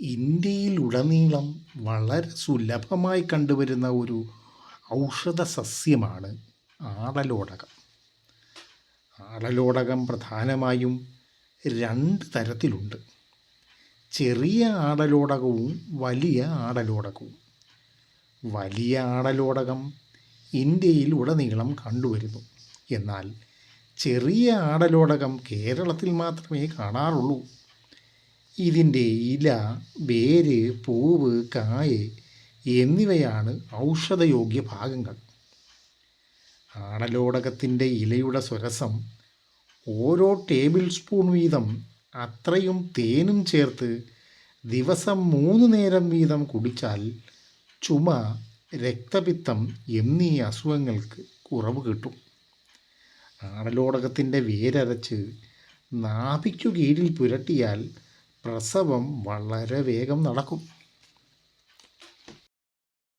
ഇന്ത്യയിലുടനീളം വളരെ സുലഭമായി കണ്ടുവരുന്ന ഒരു ഔഷധ സസ്യമാണ് ആടലോടകം. ആടലോടകം പ്രധാനമായും രണ്ട് തരത്തിലുണ്ട്. ചെറിയ ആടലോടകവും വലിയ ആടലോടകവും. വലിയ ആടലോടകം ഇന്ത്യയിൽ ഉടനീളം കണ്ടുവരുന്നു. എന്നാൽ ചെറിയ ആടലോടകം കേരളത്തിൽ മാത്രമേ കാണാറുള്ളൂ. ഇതിന്റെ ഇല വേര് പൂവ് കായ് എന്നിവയാണ് ഔഷധയോഗ്യ ഭാഗങ്ങൾ. ആടലോടകത്തിന്റെ ഇലയുടെ സ്വരസം ഓരോ ടേബിൾ സ്പൂൺ വീതം അത്രയും തേനും ചേർത്ത് ദിവസം മൂന്ന് നേരം വീതം കുടിച്ചാൽ ചുമ രക്തപിത്തം എന്നീ അസുഖങ്ങൾക്ക് കുറവ് കിട്ടും. ആടലോടകത്തിന്റെ വേരരച്ച് നാഭിക്കു കീഴിൽ പുരട്ടിയാൽ പ്രസവം വളരെ വേഗം നടക്കും.